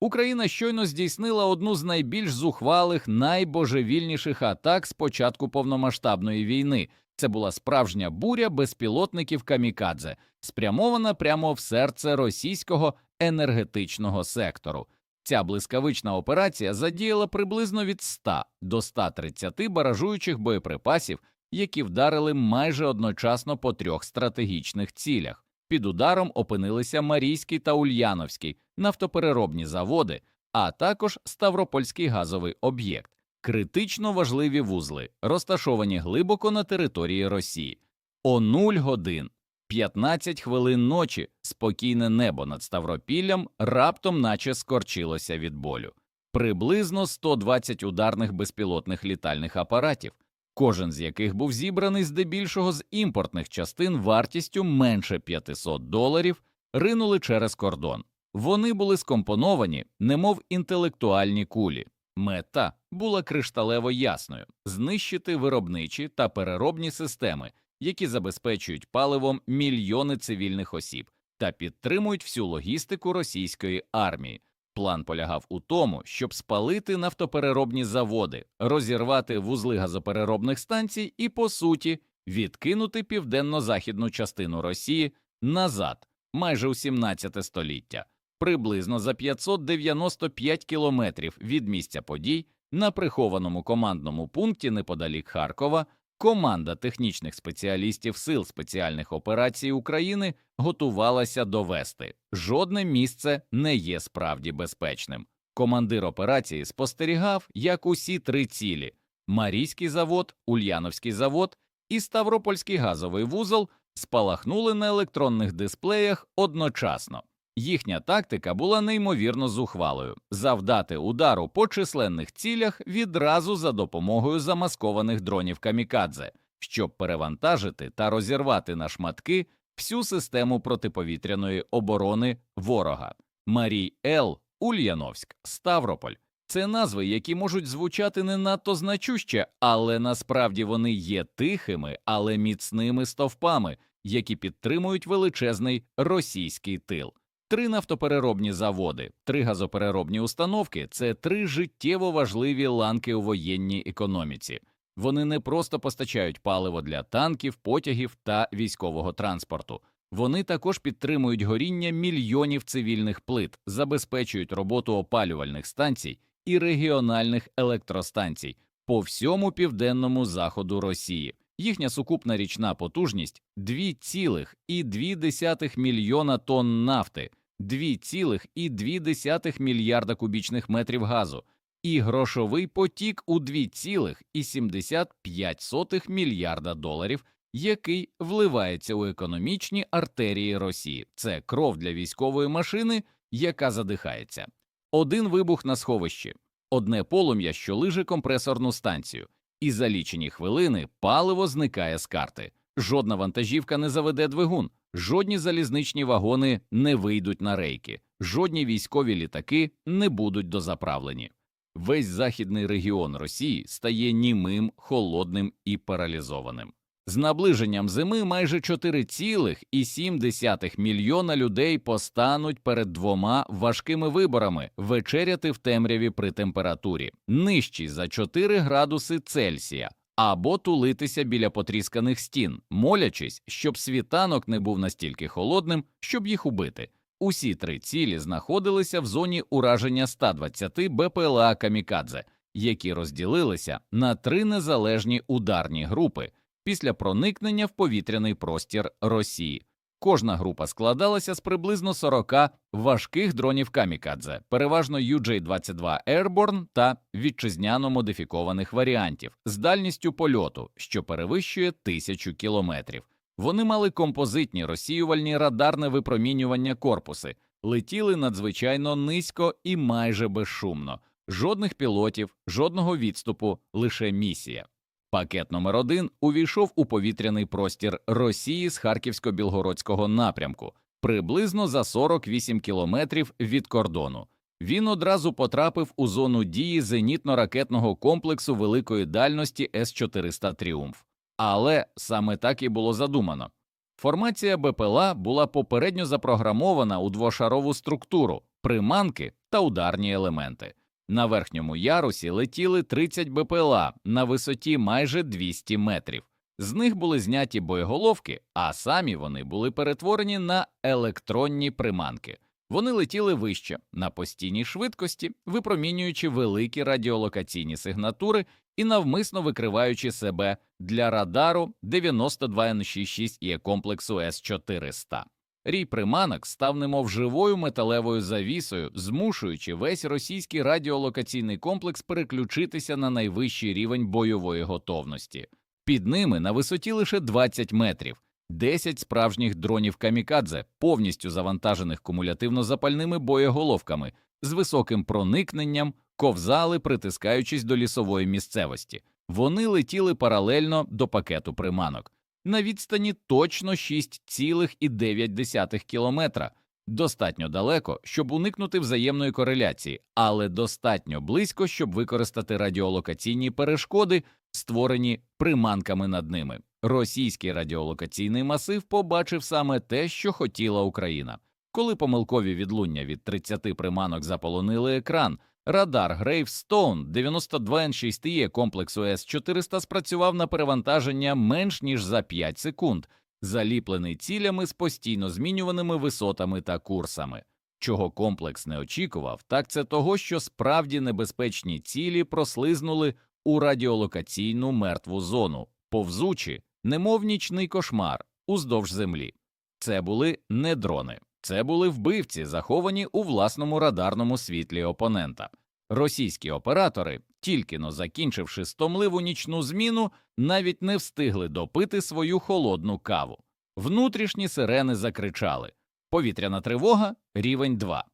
Україна щойно здійснила одну з найбільш зухвалих, найбожевільніших атак з початку повномасштабної війни. Це була справжня буря безпілотників камікадзе, спрямована прямо в серце російського енергетичного сектору. Ця блискавична операція задіяла приблизно від 100 до 130 баражуючих боєприпасів, які вдарили майже одночасно по трьох стратегічних цілях. Під ударом опинилися Марійський та Ульяновський нафтопереробні заводи, а також Ставропольський газовий об'єкт, критично важливі вузли, розташовані глибоко на території Росії. О 0 годин 15 хвилин ночі спокійне небо над Ставропіллям раптом наче скорчилося від болю. Приблизно 120 ударних безпілотних літальних апаратів, кожен з яких був зібраний здебільшого з імпортних частин вартістю менше 500 доларів, ринули через кордон. Вони були скомпоновані, немов інтелектуальні кулі. Мета була кришталево ясною знищити виробничі та переробні системи, які забезпечують паливом мільйони цивільних осіб та підтримують всю логістику російської армії. План полягав у тому, щоб спалити нафтопереробні заводи, розірвати вузли газопереробних станцій і, по суті, відкинути південно-західну частину Росії назад, майже у 17 століття, приблизно за 595 кілометрів від місця подій на прихованому командному пункті неподалік Харкова. Команда технічних спеціалістів Сил спеціальних операцій України готувалася довести жодне місце не є справді безпечним. Командир операції спостерігав, як усі три цілі Марійський завод, Ульяновський завод і Ставропольський газовий вузол спалахнули на електронних дисплеях одночасно. Їхня тактика була неймовірно зухвалою завдати удару по численних цілях відразу за допомогою замаскованих дронів камікадзе, щоб перевантажити та розірвати на шматки всю систему протиповітряної оборони ворога. Марій Ел, Ульяновськ, Ставрополь це назви, які можуть звучати не надто значуще, але насправді вони є тихими, але міцними стовпами, які підтримують величезний російський тил. Три нафтопереробні заводи, три газопереробні установки це три життєво важливі ланки у воєнній економіці. Вони не просто постачають паливо для танків, потягів та військового транспорту. Вони також підтримують горіння мільйонів цивільних плит, забезпечують роботу опалювальних станцій і регіональних електростанцій по всьому південному заходу Росії. Їхня сукупна річна потужність 2,2 мільйона тонн нафти, 2,2 мільярда кубічних метрів газу і грошовий потік у 2,75 мільярда доларів, який вливається у економічні артерії Росії. Це кров для військової машини, яка задихається. Один вибух на сховищі, одне полум'я, що лиже компресорну станцію, і за лічені хвилини паливо зникає з карти. Жодна вантажівка не заведе двигун, жодні залізничні вагони не вийдуть на рейки, жодні військові літаки не будуть дозаправлені. Весь західний регіон Росії стає німим, холодним і паралізованим. З наближенням зими майже 4,7 мільйона людей постануть перед двома важкими виборами вечеряти в темряві при температурі нижчій за 4 градуси Цельсія або тулитися біля потрісканих стін, молячись, щоб світанок не був настільки холодним, щоб їх убити. Усі три цілі знаходилися в зоні ураження 120 БПЛА Камікадзе, які розділилися на три незалежні ударні групи після проникнення в повітряний простір Росії. Кожна група складалася з приблизно 40 важких дронів камікадзе, переважно UJ-22 Airborne та вітчизняно модифікованих варіантів з дальністю польоту, що перевищує тисячу кілометрів. Вони мали композитні розсіювальні радарне випромінювання корпуси, летіли надзвичайно низько і майже безшумно, жодних пілотів, жодного відступу, лише місія. Пакет номер один увійшов у повітряний простір Росії з Харківсько-Білгородського напрямку, приблизно за 48 кілометрів від кордону. Він одразу потрапив у зону дії зенітно-ракетного комплексу великої дальності С-400 Тріумф. Але саме так і було задумано. Формація БПЛА була попередньо запрограмована у двошарову структуру, приманки та ударні елементи. На верхньому ярусі летіли 30 БПЛА на висоті майже 200 метрів. З них були зняті боєголовки, а самі вони були перетворені на електронні приманки. Вони летіли вище на постійній швидкості, випромінюючи великі радіолокаційні сигнатури і навмисно викриваючи себе для радару 92Н66 і комплексу С-400. Рій приманок став немов живою металевою завісою, змушуючи весь російський радіолокаційний комплекс переключитися на найвищий рівень бойової готовності. Під ними на висоті лише 20 метрів, 10 справжніх дронів камікадзе, повністю завантажених кумулятивно-запальними боєголовками, з високим проникненням, ковзали, притискаючись до лісової місцевості. Вони летіли паралельно до пакету приманок на відстані точно 6,9 кілометра. Достатньо далеко, щоб уникнути взаємної кореляції, але достатньо близько, щоб використати радіолокаційні перешкоди, створені приманками над ними. Російський радіолокаційний масив побачив саме те, що хотіла Україна. Коли помилкові відлуння від 30 приманок заполонили екран, радар Gravestone 92N6E комплексу С-400 спрацював на перевантаження менш ніж за 5 секунд, заліплений цілями з постійно змінюваними висотами та курсами. Чого комплекс не очікував, так це того, що справді небезпечні цілі прослизнули у радіолокаційну мертву зону, повзучи, немов нічний кошмар, уздовж землі. Це були не дрони, це були вбивці, заховані у власному радарному світлі опонента. Російські оператори, тільки но закінчивши стомливу нічну зміну, навіть не встигли допити свою холодну каву. Внутрішні сирени закричали повітряна тривога, рівень 2.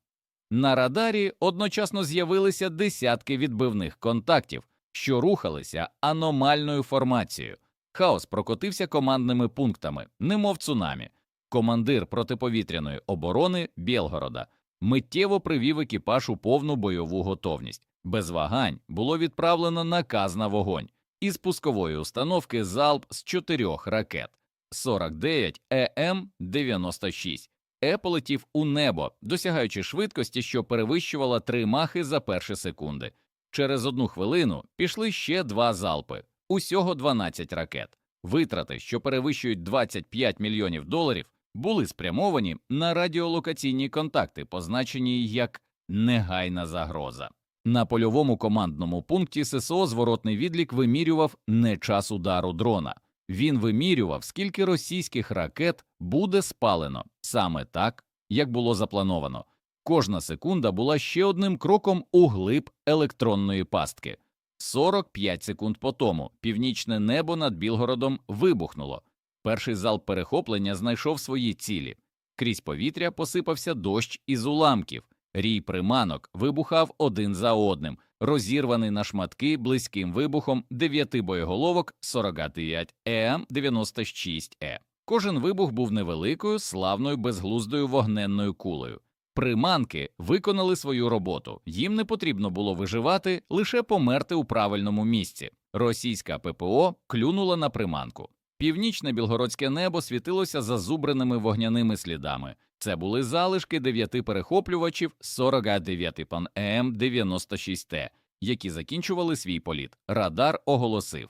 На радарі одночасно з'явилися десятки відбивних контактів, що рухалися аномальною формацією. Хаос прокотився командними пунктами, немов цунамі. Командир протиповітряної оборони Білгорода миттєво привів екіпаж у повну бойову готовність. Без вагань було відправлено наказ на вогонь із пускової установки залп з чотирьох ракет 49 ЕМ 96 Е полетів у небо, досягаючи швидкості, що перевищувала три махи за перші секунди. Через одну хвилину пішли ще два залпи, усього 12 ракет. Витрати, що перевищують 25 мільйонів доларів, були спрямовані на радіолокаційні контакти, позначені як негайна загроза. На польовому командному пункті ССО зворотний відлік вимірював не час удару дрона. Він вимірював, скільки російських ракет буде спалено саме так, як було заплановано. Кожна секунда була ще одним кроком у глиб електронної пастки. 45 секунд по тому північне небо над Білгородом вибухнуло. Перший залп перехоплення знайшов свої цілі. Крізь повітря посипався дощ із уламків. Рій приманок вибухав один за одним, розірваний на шматки близьким вибухом дев'яти боєголовок 49 ЕМ 96 Е. Кожен вибух був невеликою, славною безглуздою вогненною кулею. Приманки виконали свою роботу, їм не потрібно було виживати, лише померти у правильному місці. Російська ППО клюнула на приманку. Північне білгородське небо світилося зазубреними вогняними слідами. Це були залишки дев'яти перехоплювачів 49 пан ЕМ 96 Т, які закінчували свій політ. Радар оголосив: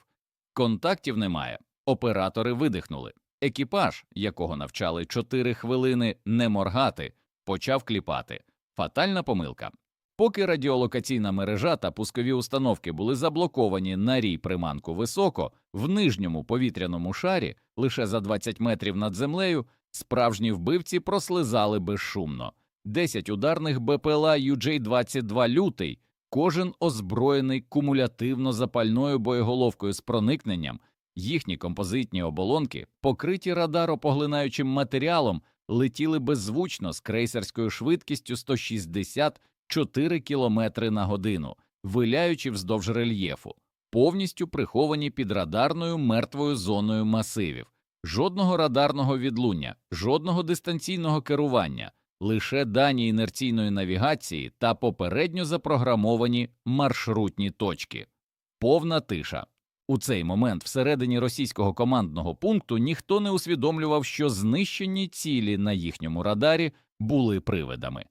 контактів немає. Оператори видихнули. Екіпаж, якого навчали 4 хвилини не моргати, почав кліпати. Фатальна помилка. Поки радіолокаційна мережа та пускові установки були заблоковані на рій приманку високо, в нижньому повітряному шарі, лише за 20 метрів над землею, справжні вбивці прослизали безшумно. 10 ударних БПЛА UJ-22 лютий, кожен озброєний кумулятивно запальною боєголовкою з проникненням, їхні композитні оболонки, покриті радаропоглинаючим матеріалом, летіли беззвучно з крейсерською швидкістю 164 км на годину, виляючи вздовж рельєфу, повністю приховані під радарною мертвою зоною масивів, жодного радарного відлуння, жодного дистанційного керування, лише дані інерційної навігації та попередньо запрограмовані маршрутні точки, повна тиша. У цей момент всередині російського командного пункту ніхто не усвідомлював, що знищені цілі на їхньому радарі були привидами.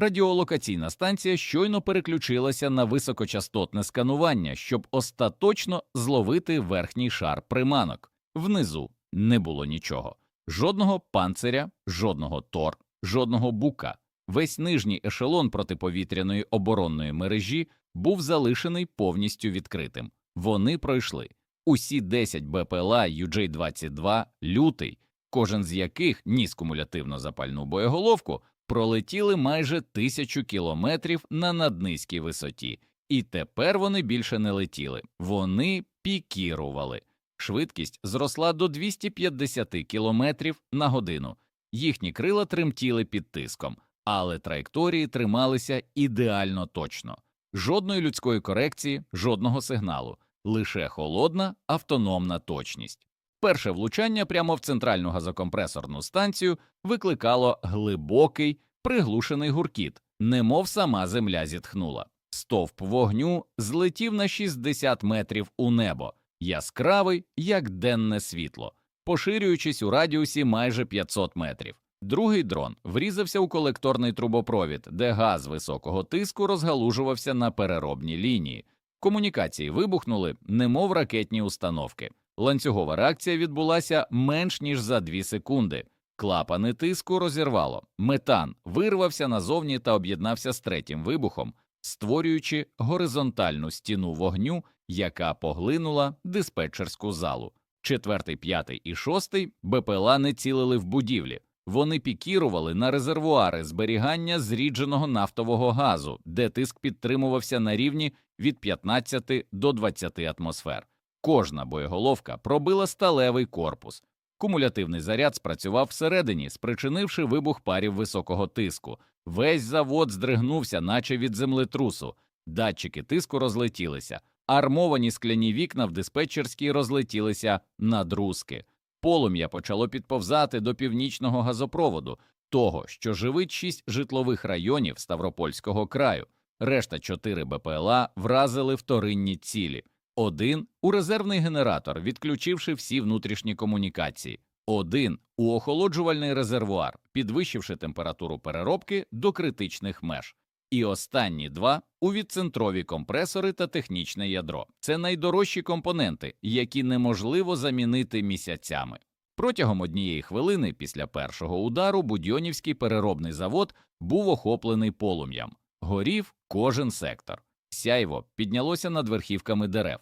Радіолокаційна станція щойно переключилася на високочастотне сканування, щоб остаточно зловити верхній шар приманок. Внизу не було нічого, жодного панциря, жодного тор, жодного бука. Весь нижній ешелон протиповітряної оборонної мережі був залишений повністю відкритим. Вони пройшли усі 10 БПЛА UJ-22 лютий, кожен з яких ніс кумулятивно запальну боєголовку, пролетіли майже тисячу кілометрів на наднизькій висоті, і тепер вони більше не летіли, вони пікірували. Швидкість зросла до 250 кілометрів на годину. Їхні крила тремтіли під тиском, але траєкторії трималися ідеально точно. Жодної людської корекції, жодного сигналу, лише холодна автономна точність. Перше влучання прямо в центральну газокомпресорну станцію викликало глибокий, приглушений гуркіт, немов сама земля зітхнула. Стовп вогню злетів на 60 метрів у небо, яскравий, як денне світло, поширюючись у радіусі майже 500 метрів. Другий дрон врізався у колекторний трубопровід, де газ високого тиску розгалужувався на переробній лінії. Комунікації вибухнули, немов ракетні установки. Ланцюгова реакція відбулася менш ніж за дві секунди. Клапани тиску розірвало. Метан вирвався назовні та об'єднався з третім вибухом, створюючи горизонтальну стіну вогню, яка поглинула диспетчерську залу. Четвертий, п'ятий і шостий БПЛА не цілили в будівлі. Вони пікірували на резервуари зберігання зрідженого нафтового газу, де тиск підтримувався на рівні від 15 до 20 атмосфер. Кожна боєголовка пробила сталевий корпус. Кумулятивний заряд спрацював всередині, спричинивши вибух парів високого тиску. Весь завод здригнувся, наче від землетрусу. Датчики тиску розлетілися, армовані скляні вікна в диспетчерській розлетілися на друзки. Полум'я почало підповзати до північного газопроводу, того, що живить шість житлових районів Ставропольського краю. Решта чотири БПЛА вразили вторинні цілі. Один у резервний генератор, відключивши всі внутрішні комунікації, один у охолоджувальний резервуар, підвищивши температуру переробки до критичних меж. І останні два у відцентрові компресори та технічне ядро. Це найдорожчі компоненти, які неможливо замінити місяцями. Протягом однієї хвилини після першого удару Будьонівський переробний завод був охоплений полум'ям, горів кожен сектор. Сяйво піднялося над верхівками дерев,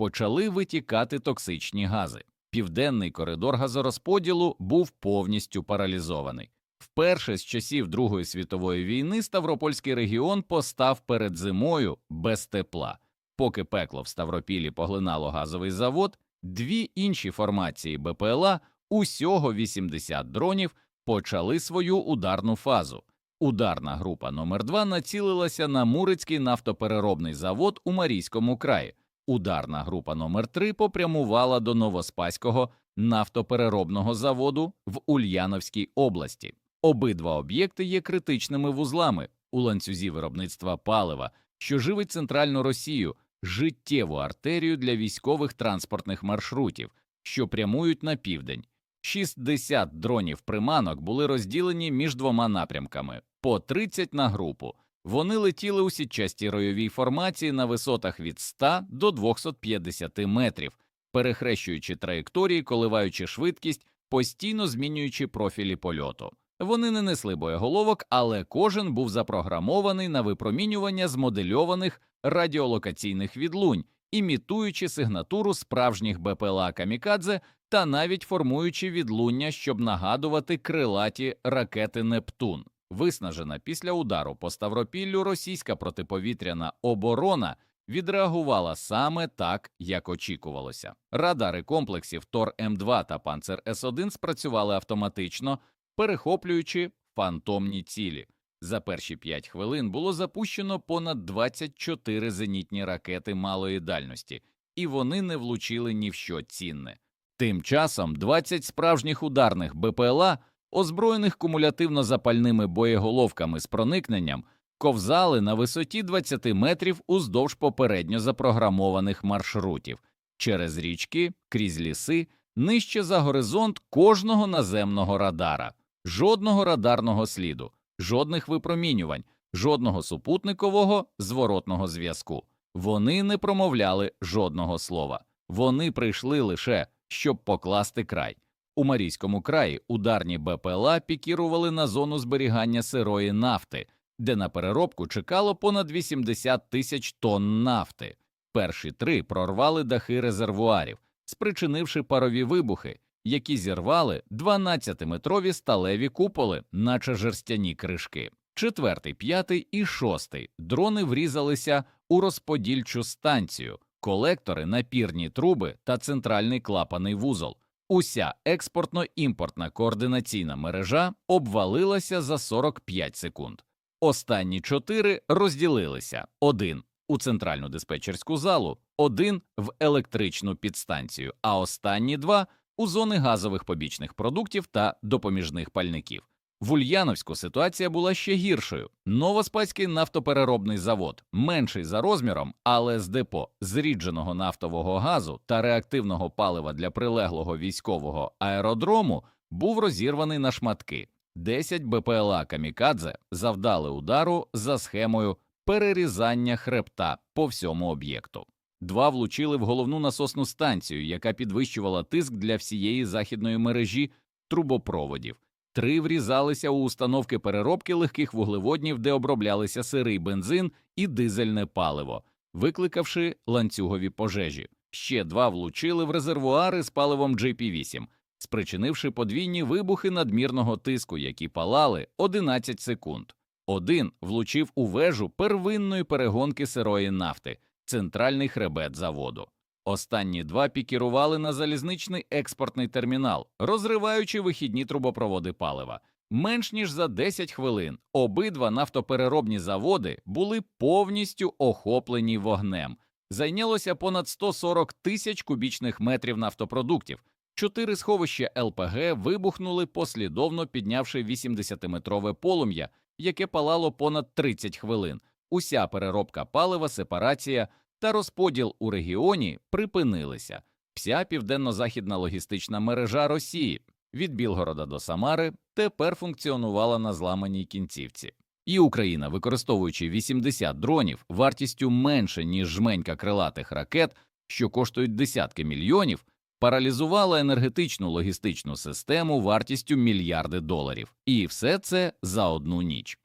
почали витікати токсичні гази. Південний коридор газорозподілу був повністю паралізований. Вперше з часів Другої світової війни Ставропольський регіон постав перед зимою без тепла. Поки пекло в Ставропілі поглинало газовий завод, дві інші формації БПЛА, усього 80 дронів, почали свою ударну фазу. Ударна група номер 2 націлилася на Мурицький нафтопереробний завод у Марійському краї. Ударна група номер 3 попрямувала до Новоспаського нафтопереробного заводу в Ульяновській області. Обидва об'єкти є критичними вузлами у ланцюзі виробництва палива, що живить центральну Росію, життєву артерію для військових транспортних маршрутів, що прямують на південь. 60 дронів приманок були розділені між двома напрямками по 30 на групу. Вони летіли у сітчастій ройовій формації на висотах від 100 до 250 метрів, перехрещуючи траєкторії, коливаючи швидкість, постійно змінюючи профілі польоту. Вони не несли боєголовок, але кожен був запрограмований на випромінювання змодельованих радіолокаційних відлунь, імітуючи сигнатуру справжніх БПЛА Камікадзе та навіть формуючи відлуння, щоб нагадувати крилаті ракети Нептун. Виснажена після удару по Ставропіллю російська протиповітряна оборона відреагувала саме так, як очікувалося. Радари комплексів Тор М2 та Панцер С1 спрацювали автоматично, перехоплюючи фантомні цілі. За перші 5 хвилин було запущено понад 24 зенітні ракети малої дальності, і вони не влучили ні в що цінне. Тим часом 20 справжніх ударних БПЛА, озброєних кумулятивно запальними боєголовками з проникненням, ковзали на висоті 20 метрів уздовж попередньо запрограмованих маршрутів через річки, крізь ліси, нижче за горизонт кожного наземного радара, жодного радарного сліду, жодних випромінювань, жодного супутникового зворотного зв'язку. Вони не промовляли жодного слова. Вони прийшли лише щоб покласти край. У Марійському краї ударні БПЛА пікірували на зону зберігання сирої нафти, де на переробку чекало понад 80 тисяч тонн нафти. Перші три прорвали дахи резервуарів, спричинивши парові вибухи, які зірвали 12-метрові сталеві куполи, наче жерстяні кришки. Четвертий, п'ятий і шостий дрони врізалися у розподільчу станцію, колектори, напірні труби та центральний клапаний вузол. Уся експортно-імпортна координаційна мережа обвалилася за 45 секунд. Останні чотири розділилися: один у центральну диспетчерську залу, один в електричну підстанцію, а останні два у зони газових побічних продуктів та допоміжних пальників. В Ульяновську ситуація була ще гіршою. Новоспаський нафтопереробний завод, менший за розміром, але з депо зрідженого нафтового газу та реактивного палива для прилеглого військового аеродрому, був розірваний на шматки. 10 БПЛА Камікадзе завдали удару за схемою перерізання хребта по всьому об'єкту. Два влучили в головну насосну станцію, яка підвищувала тиск для всієї західної мережі трубопроводів. Три врізалися у установки переробки легких вуглеводнів, де оброблялися сирий бензин і дизельне паливо, викликавши ланцюгові пожежі. Ще два влучили в резервуари з паливом JP-8, спричинивши подвійні вибухи надмірного тиску, які палали 11 секунд. Один влучив у вежу первинної перегонки сирої нафти, центральний хребет заводу. Останні два пікірували на залізничний експортний термінал, розриваючи вихідні трубопроводи палива. Менш ніж за 10 хвилин обидва нафтопереробні заводи були повністю охоплені вогнем. Зайнялося понад 140 тисяч кубічних метрів нафтопродуктів. Чотири сховища ЛПГ вибухнули послідовно піднявши 80-метрове полум'я, яке палало понад 30 хвилин. Уся переробка палива, сепарація та розподіл у регіоні припинилися. Вся південно-західна логістична мережа Росії від Білгорода до Самари тепер функціонувала на зламаній кінцівці. І Україна, використовуючи 80 дронів вартістю менше ніж жменька крилатих ракет, що коштують десятки мільйонів, паралізувала енергетичну логістичну систему вартістю мільярди доларів, і все це за одну ніч.